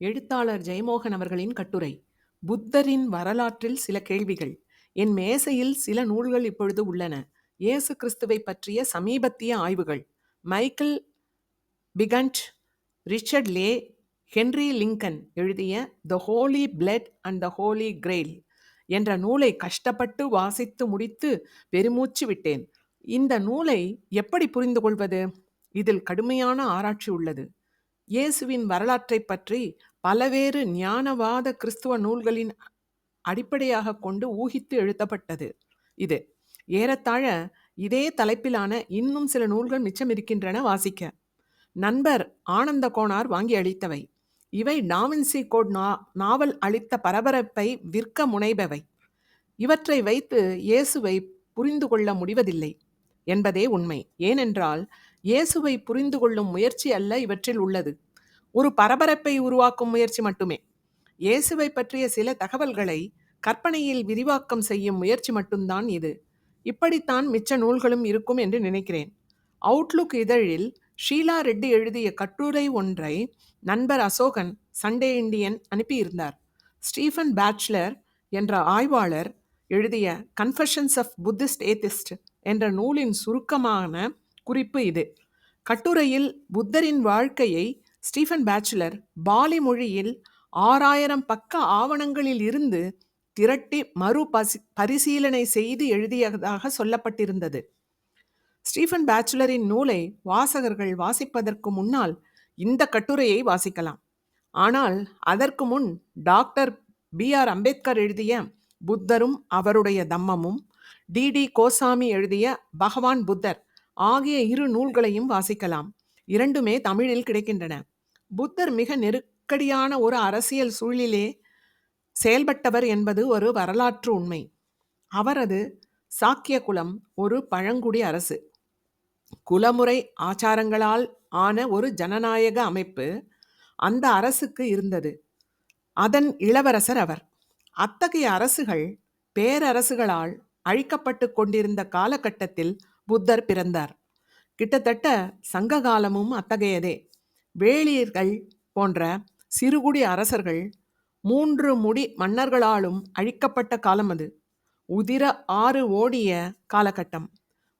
எழுத்தாளர் ஜெயமோகன் அவர்களின் கட்டுரை புத்தரின் வரலாற்றில் சில கேள்விகள். என் மேசையில் சில நூல்கள் இப்பொழுது உள்ளன. இயேசு கிறிஸ்துவை பற்றிய சமீபத்திய ஆய்வுகள். Michael Baigent Richard Leigh Henry Lincoln எழுதிய the holy blood and the holy grail என்ற நூலை கஷ்டப்பட்டு வாசித்து முடித்து பெருமூச்சு விட்டேன். இந்த நூலை எப்படி புரிந்து கொள்வது இதில் கடுமையான ஆராய்ச்சி உள்ளது. இயேசுவின் வரலாற்றைப் பற்றி பலவேறு ஞானவாத கிறிஸ்துவ நூல்களின் அடிப்படையாக கொண்டு ஊகித்து எழுதப்பட்டது இது. ஏறத்தாழ இதே தலைப்பிலான இன்னும் சில நூல்கள் மிச்சம் இருக்கின்றன வாசிக்க. நண்பர் ஆனந்த கோணார் வாங்கி அளித்தவை. இவை டாவின்சி கோட் நா நாவல் அளித்த பரபரப்பை விற்க முனைபவை. இவற்றை வைத்து இயேசுவை புரிந்து கொள்ள முடிவதில்லை என்பதே உண்மை. ஏனென்றால் இயேசுவை புரிந்து கொள்ளும் முயற்சி அல்ல இவற்றில் உள்ளது. ஒரு பரபரப்பை உருவாக்கும் முயற்சி மட்டுமே. இயேசுவை பற்றிய சில தகவல்களை கற்பனையில் விரிவாக்கம் செய்யும் முயற்சி மட்டும்தான் இது. இப்படித்தான் மிச்ச நூல்களும் இருக்கும் என்று நினைக்கிறேன். அவுட்லுக் இதழில் ஷீலா ரெட்டி எழுதிய கட்டுரை ஒன்றை நண்பர் அசோகன் சண்டே இண்டியன் அனுப்பியிருந்தார். ஸ்டீஃபன் பேட்ச்லர் என்ற ஆய்வாளர் எழுதிய கன்ஃபஷன்ஸ் ஆஃப் புத்திஸ்ட் ஏத்திஸ்ட் என்ற நூலின் சுருக்கமான குறிப்பு இது. கட்டுரையில் புத்தரின் வாழ்க்கையை ஸ்டீஃபன் பேச்சுலர் பாலி மொழியில் ஆறாயிரம் பக்க ஆவணங்களில் இருந்து திரட்டி மறு பசி பரிசீலனை செய்து எழுதியதாக சொல்லப்பட்டிருந்தது. ஸ்டீஃபன் பேச்சுலரின் நூலை வாசகர்கள் வாசிப்பதற்கு முன்னால் இந்த கட்டுரையை வாசிக்கலாம். ஆனால் அதற்கு முன் டாக்டர் பி ஆர் அம்பேத்கர் எழுதிய புத்தரும் அவருடைய தம்மமும் டி டி கோசாமி எழுதிய பகவான் புத்தர் ஆகிய இரு நூல்களையும் வாசிக்கலாம். இரண்டுமே தமிழில் கிடைக்கின்றன. புத்தர் மிக நெருக்கடியான ஒரு அரசியல் சூழலிலே செயல்பட்டவர் என்பது ஒரு வரலாற்று உண்மை. அவரது சாக்கிய குலம் ஒரு பழங்குடி அரசு. குலமுறை ஆச்சாரங்களால் ஆன ஒரு ஜனநாயக அமைப்பு அந்த அரசுக்கு இருந்தது. அதன் இளவரசர் அவர். அத்தகைய அரசுகள் பேரரசுகளால் அழிக்கப்பட்டு கொண்டிருந்த காலகட்டத்தில் புத்தர் பிறந்தார். கிட்டத்தட்ட சங்க காலமும் அத்தகையதே. வேளியர்கள் போன்ற சிறுகுடி அரசர்கள் மூன்று முடி மன்னர்களாலும் அழிக்கப்பட்ட காலம் அது. உதிர ஆறு ஓடிய காலகட்டம்.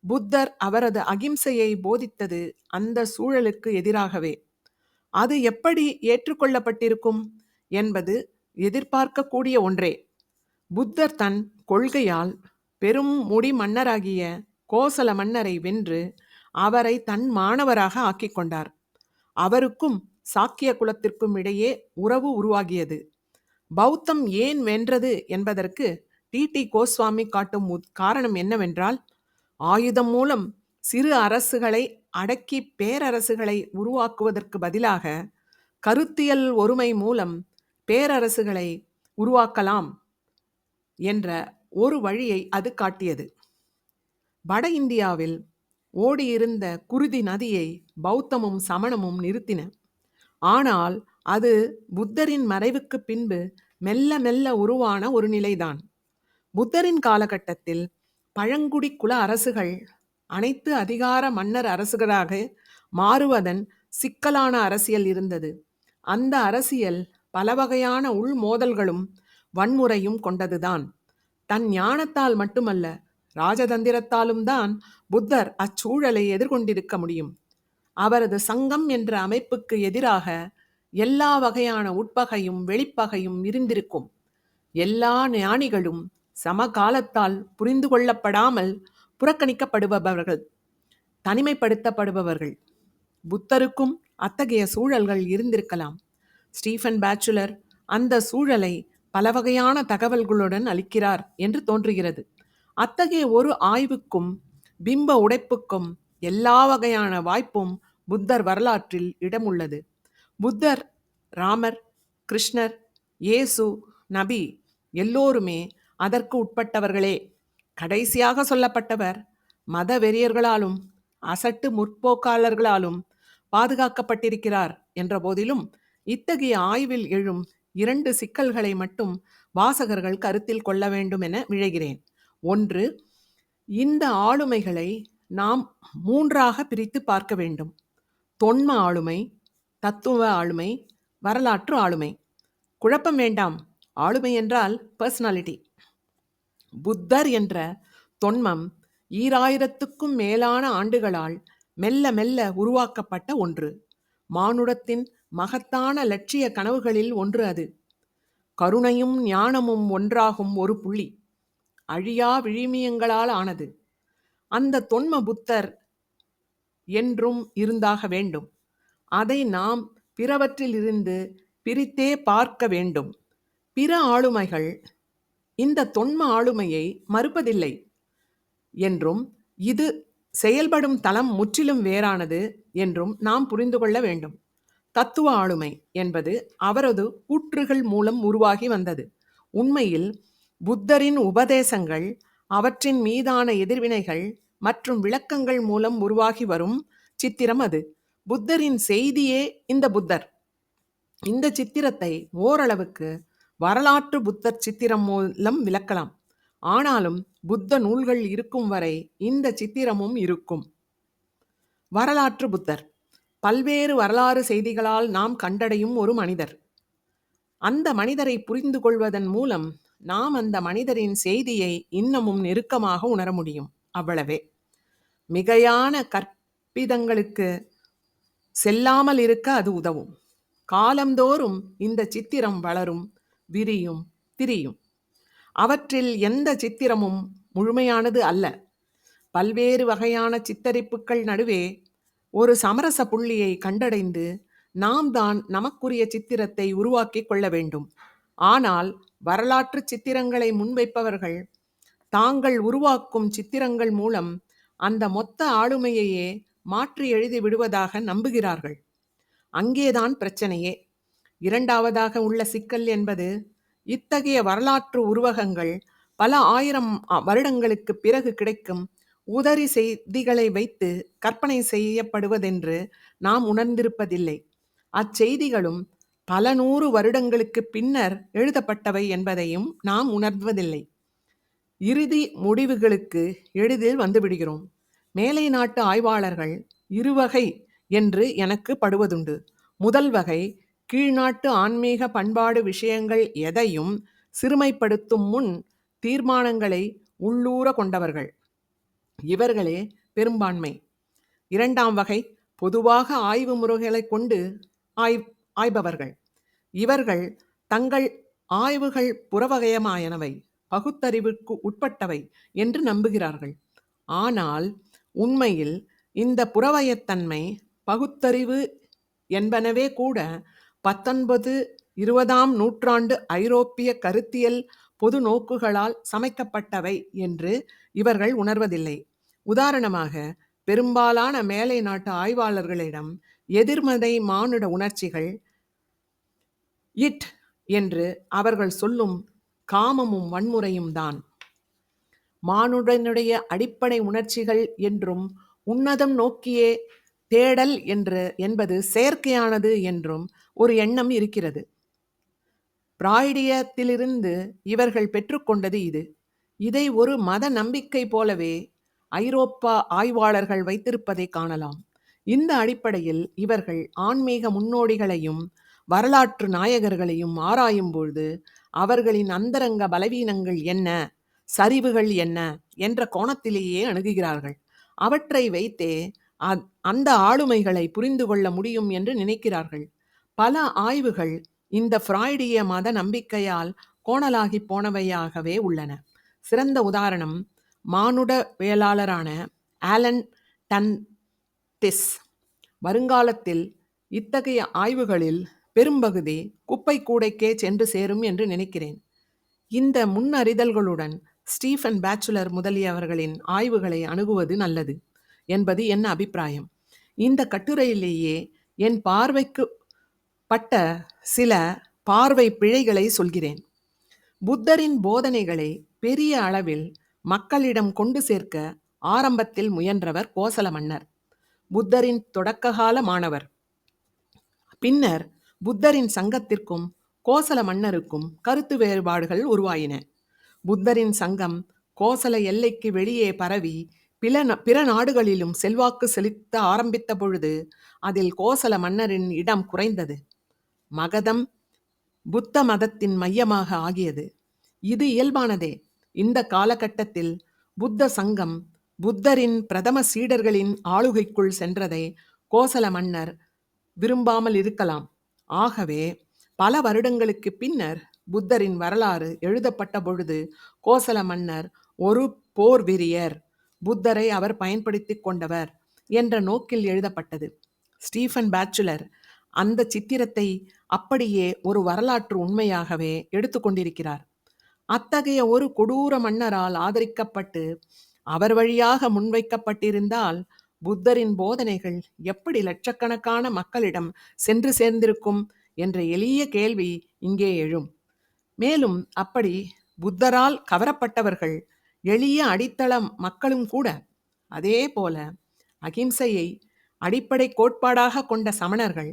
புத்தர் அவரது அகிம்சையை போதித்தது அந்த சூழலுக்கு எதிராகவே. அது எப்படி ஏற்றுக்கொள்ளப்பட்டிருக்கும் என்பது எதிர்பார்க்கக்கூடிய ஒன்றே. புத்தர் தன் கொள்கையால் பெரும் முடி மன்னராகிய கோசல மன்னரை வென்று அவரை தன் மாணவராக ஆக்கிக் கொண்டார். அவருக்கும் சாக்கிய குலத்திற்கும் இடையே உறவு உருவாகியது. பௌத்தம் ஏன் வென்றது என்பதற்கு டி. டி. கோஸ்வாமி காட்டும் காரணம் என்னவென்றால் ஆயுதம் மூலம் சிறு அரசுகளை அடக்கி பேரரசுகளை உருவாக்குவதற்கு பதிலாக கருத்தியல் ஒருமை மூலம் பேரரசுகளை உருவாக்கலாம் என்ற ஒரு வழியை அது காட்டியது. வட இந்தியாவில் ஓடியிருந்த குருதி நதியை பௌத்தமும் சமணமும் நிறுத்தின. ஆனால் அது புத்தரின் மறைவுக்கு பின்பு மெல்ல மெல்ல உருவான ஒரு நிலைதான். புத்தரின் காலகட்டத்தில் பழங்குடி குல அரசுகள் அனைத்து அதிகார மன்னர் அரசுகளாக மாறுவதன் சிக்கலான அரசியல் இருந்தது. அந்த அரசியல் பல வகையான உள் மோதல்களும் வன்முறையும் கொண்டதுதான். தன் ஞானத்தால் மட்டுமல்ல ராஜதந்திரத்தாலும் தான் புத்தர் அச்சூழலை எதிர்கொண்டிருக்க முடியும். அவரது சங்கம் என்ற அமைப்புக்கு எதிராக எல்லா வகையான உட்பகையும் வெளிப்பகையும் இருந்திருக்கும். எல்லா ஞானிகளும் சமகாலத்தால் புரிந்து கொள்ளப்படாமல் புறக்கணிக்கப்படுபவர்கள் தனிமைப்படுத்தப்படுபவர்கள். புத்தருக்கும் அத்தகைய சூழல்கள் இருந்திருக்கலாம். ஸ்டீஃபன் பேச்சுலர் அந்த சூழலை பல வகையான தகவல்களுடன் அளிக்கிறார் என்று தோன்றுகிறது. அத்தகைய ஒரு ஆய்வுக்கும் பிம்ப உடைப்புக்கும் எல்லா வகையான வாய்ப்பும் புத்தர் வரலாற்றில் இடமுள்ளது. புத்தர் ராமர் கிருஷ்ணர் இயேசு நபி எல்லோருமே அதற்கு உட்பட்டவர்களே. கடைசியாக சொல்லப்பட்டவர் மத வெறியர்களாலும் அசட்டு முற்போக்காளர்களாலும் பாதுகாக்கப்பட்டிருக்கிறார் என்ற போதிலும் இத்தகைய ஆய்வில் எழும் இரண்டு சிக்கல்களை மட்டும் வாசகர்கள் கருத்தில் கொள்ள வேண்டும் என விழைகிறேன். ஒன்று இந்த ஆளுமைகளை நாம் மூன்றாக பிரித்து பார்க்க வேண்டும். தொன்ம ஆளுமை தத்துவ ஆளுமை வரலாற்று ஆளுமை. குழப்பம் வேண்டாம். ஆளுமை என்றால் பர்சனாலிட்டி புத்தர் என்ற தொன்மம் ஈராயிரத்துக்கும் மேலான ஆண்டுகளால் மெல்ல மெல்ல உருவாக்கப்பட்ட ஒன்று. மானுடத்தின் மகத்தான லட்சிய கனவுகளில் ஒன்று அது. கருணையும் ஞானமும் ஒன்றாகும் ஒரு புள்ளி. அழியா விழிமியங்களால் ஆனது. அந்த தொன்ம புத்தர் என்றும் இருந்தாக வேண்டும். அதை நாம் பிறவற்றிலிருந்து பிரித்தே பார்க்க வேண்டும். பிற ஆளுமைகள் இந்த தொன்ம ஆளுமையை மறுப்பதில்லை என்றும் இது செயல்படும் தளம் முற்றிலும் வேறானது என்றும் நாம் புரிந்து கொள்ள வேண்டும். தத்துவ ஆளுமை என்பது அவரது கூற்றுகள் மூலம் உருவாகி வந்தது. உண்மையில் புத்தரின் உபதேசங்கள் அவற்றின் மீதான எதிர்வினைகள் மற்றும் விளக்கங்கள் மூலம் உருவாகி வரும் சித்திரம் அது. புத்தரின் செய்தியே இந்த புத்தர். இந்த சித்திரத்தை ஓரளவுக்கு வரலாற்று புத்தர் சித்திரம் மூலம் விளக்கலாம். ஆனாலும் புத்த நூல்கள் இருக்கும் வரை இந்த சித்திரமும் இருக்கும். வரலாற்று புத்தர். பல்வேறு வரலாறு செய்திகளால் நாம் கண்டடையும் ஒரு மனிதர். அந்த மனிதரை புரிந்து கொள்வதன் மூலம் நாம் அந்த மனிதரின் செய்தியை இன்னமும் நெருக்கமாக உணர முடியும். அவ்வளவே. மிகையான கற்பிதங்களுக்கு செல்லாமல் இருக்க அது உதவும். காலந்தோறும் இந்த சித்திரம் வளரும் விரியும் திரியும். அவற்றில் எந்த சித்திரமும் முழுமையானது அல்ல. பல்வேறு வகையான சித்தரிப்புகள் நடுவே ஒரு சமரச புள்ளியை கண்டடைந்து நாம் தான் நமக்குரிய சித்திரத்தை உருவாக்கி கொள்ள வேண்டும். ஆனால் வரலாற்று சித்திரங்களை முன்வைப்பவர்கள் தாங்கள் உருவாக்கும் சித்திரங்கள் மூலம் அந்த மொத்த ஆளுமையையே மாற்றி எழுதி விடுவதாக நம்புகிறார்கள். அங்கேதான் பிரச்சனையே. இரண்டாவதாக உள்ள சிக்கல் என்பது இத்தகைய வரலாற்று உருவகங்கள் பல ஆயிரம் வருடங்களுக்கு பிறகு கிடைக்கும் உதறி செய்திகளை வைத்து கற்பனை செய்யப்படுவதென்று நாம் உணர்ந்திருப்பதில்லை. அச்செய்திகளும் பல நூறு வருடங்களுக்கு பின்னர் எழுதப்பட்டவை என்பதையும் நாம் உணர்வதில்லை. இறுதி முடிவுகளுக்கு எளிதில் வந்துவிடுகிறோம் மேலை நாட்டு ஆய்வாளர்கள் இருவகை என்று எனக்கு படுவதுண்டு. முதல் வகை கீழ்நாட்டு ஆன்மீக பண்பாடு விஷயங்கள் எதையும் சிறுமைப்படுத்தும் முன் தீர்மானங்களை உள்ளூர கொண்டவர்கள். இவர்களே பெரும்பான்மை. இரண்டாம் வகை பொதுவாக ஆய்வு முறைகளை கொண்டு ஆய் ஆய்பவர்கள். இவர்கள் தங்கள் ஆய்வுகள் புறவகையமாயனவை. பகுத்தறிவுக்கு உட்பட்டவை என்று நம்புகிறார்கள். ஆனால் உண்மையில் இந்த புறவயத்தன்மை பகுத்தறிவு என்பனவே கூட பத்தொன்பது இருபதாம் நூற்றாண்டு ஐரோப்பிய கருத்தியல் பொது நோக்குகளால் சமைக்கப்பட்டவை என்று இவர்கள் உணர்வதில்லை. உதாரணமாக பெரும்பாலான மேலை நாட்டு ஆய்வாளர்களிடம் எதிர்மதை மானுட உணர்ச்சிகள் இட் என்று அவர்கள் சொல்லும் காமமும் வன்முறையும் தான். மானுடனுடைய அடிப்படை உணர்ச்சிகள் என்றும் உன்னதம் நோக்கியே தேடல் என்று என்பது செயற்கையானது என்றும் ஒரு எண்ணம் இருக்கிறது. பிராய்டியத்திலிருந்து இவர்கள் பெற்றுக்கொண்டது இது. இதை ஒரு மத நம்பிக்கை போலவே ஐரோப்பா ஆய்வாளர்கள் வைத்திருப்பதை காணலாம். இந்த அடிப்படையில் இவர்கள் ஆன்மீக முன்னோடிகளையும் வரலாற்று நாயகர்களையும் ஆராயும் பொழுது அவர்களின் அந்தரங்க பலவீனங்கள் என்ன? சரிவுகள் என்ன? என்ற கோணத்திலேயே அணுகுகிறார்கள். அவற்றை வைத்தே அந்த ஆளுமைகளை புரிந்து கொள்ள முடியும் என்று நினைக்கிறார்கள். பல ஆய்வுகள் இந்த ஃப்ராய்டிய மத நம்பிக்கையால் கோணலாகி போனவையாகவே உள்ளன. சிறந்த உதாரணம் மானுட வேளாளரான ஆலன் டன் திஸ் வருங்காலத்தில் இத்தகைய ஆய்வுகளில் பெரும்பகுதி குப்பை கூடைக்கே சென்று சேரும் என்று நினைக்கிறேன். இந்த முன்னறிதல்களுடன் ஸ்டீஃபன் பேச்சுலர் முதலியவர்களின் ஆய்வுகளை அணுகுவது நல்லது என்பது என் அபிப்பிராயம். இந்த கட்டுரையிலேயே என் பார்வைக்கு பட்ட சில பார்வை பிழைகளை சொல்கிறேன். புத்தரின் போதனைகளை பெரிய அளவில் மக்களிடம் கொண்டு சேர்க்க ஆரம்பத்தில் முயன்றவர் கோசல மன்னர். புத்தரின் தொடக்ககால மாணவர். பின்னர் புத்தரின் சங்கத்திற்கும் கோசல மன்னருக்கும் கருத்து வேறுபாடுகள் உருவாயின. புத்தரின் சங்கம் கோசல எல்லைக்கு வெளியே பரவி பிற பிற நாடுகளிலும் செல்வாக்கு செலுத்த ஆரம்பித்த பொழுது அதில் கோசல மன்னரின் இடம் குறைந்தது. மகதம் புத்த மதத்தின் மையமாக ஆகியது. இது இயல்பானதே. இந்த காலகட்டத்தில் புத்த சங்கம் புத்தரின் பிரதம சீடர்களின் ஆளுகைக்குள் சென்றதை கோசல மன்னர் விரும்பாமல் இருக்கலாம். ஆகவே பல வருடங்களுக்கு பின்னர் புத்தரின் வரலாறு எழுதப்பட்ட பொழுது கோசல மன்னர் ஒரு போர் வீரியர் புத்தரை அவர் பயன்படுத்தி கொண்டவர் என்ற நோக்கில் எழுதப்பட்டது. ஸ்டீஃபன் பேச்சுலர் அந்த சித்திரத்தை அப்படியே ஒரு வரலாற்று உண்மையாகவே எடுத்துக்கொண்டிருக்கிறார் அத்தகைய ஒரு கொடூர மன்னரால் ஆதரிக்கப்பட்டு அவர் வழியாக முன்வைக்கப்பட்டிருந்தால் புத்தரின் போதனைகள் எப்படி லட்சக்கணக்கான மக்களிடம் சென்று சேர்ந்திருக்கும் என்ற எளிய கேள்வி இங்கே எழும். மேலும் அப்படி புத்தரால் கவரப்பட்டவர்கள் எளிய அடித்தள மக்களும் கூட அதே போல அகிம்சையை அடிப்படை கோட்பாடாக கொண்ட சமணர்கள்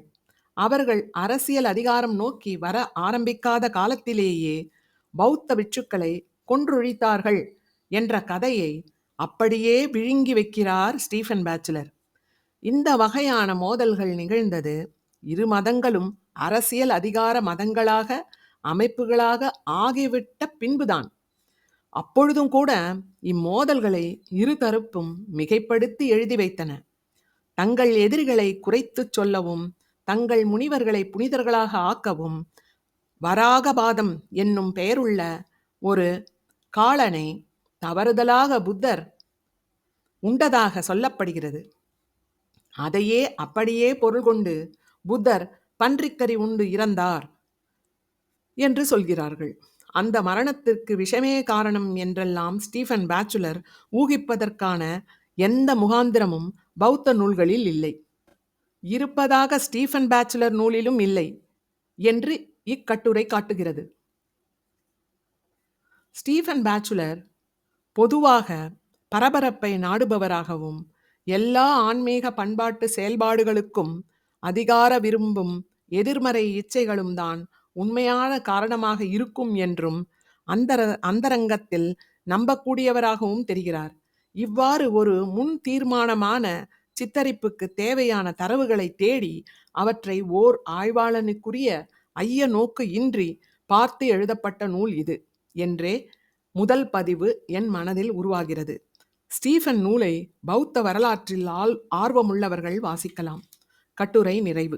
அவர்கள் அரசியல் அதிகாரம் நோக்கி வர ஆரம்பிக்காத காலத்திலேயே பௌத்த பிட்சுக்களை கொன்றொழித்தார்கள் என்ற கதையை அப்படியே விழுங்கி வைக்கிறார் ஸ்டீஃபன் பேச்சுலர். இந்த வகையான மோதல்கள் நிகழ்ந்தது இரு மதங்களும் அரசியல் அதிகார மதங்களாக அமைப்புகளாக ஆகிவிட்ட பின்புதான். அப்பொழுதும் கூட இம்மோதல்களை இரு தரப்பும் மிகைப்படுத்தி எழுதி வைத்தன. தங்கள் எதிரிகளை குறைத்துச் சொல்லவும் தங்கள் முனிவர்களை புனிதர்களாக ஆக்கவும் வராகபாதம் என்னும் பெயருள்ள ஒரு காலனை தவறுதலாக புத்தர் உண்டதாக சொல்லப்படுகிறது. அதையே அப்படியே பொருள் கொண்டு புத்தர் பன்றிக்கறி உண்டு இறந்தார் என்று சொல்கிறார்கள். அந்த மரணத்திற்கு விஷமே காரணம் என்றெல்லாம் ஸ்டீஃபன் பேச்சுலர் ஊகிப்பதற்கான எந்த முகாந்திரமும் பௌத்த நூல்களில் இல்லை. இருப்பதாக ஸ்டீஃபன் பேச்சுலர் நூலிலும் இல்லை என்று இக்கட்டுரை காட்டுகிறது. ஸ்டீஃபன் பேச்சுலர் பொதுவாக பரபரப்பை நாடுபவராகவும் எல்லா ஆன்மீக பண்பாட்டு செயல்பாடுகளுக்கும் அதிகார விரும்பும் எதிர்மறை இச்சைகளும் தான் உண்மையான காரணமாக இருக்கும் என்றும் அந்தர அந்தரங்கத்தில் நம்பக்கூடியவராகவும் தெரிகிறார். இவ்வாறு ஒரு முன் தீர்மானமான சித்தரிப்புக்கு தேவையான தரவுகளை தேடி அவற்றை ஓர் ஆய்வாளனுக்குரிய ஐய நோக்கு இன்றி பார்த்து எழுதப்பட்ட நூல் இது என்றே முதல் பதிவு என் மனதில் உருவாகிறது. ஸ்டீஃபன் நூலை பௌத்த வரலாற்றில் ஆல் ஆர்வமுள்ளவர்கள் வாசிக்கலாம். கட்டுரை நிறைவு.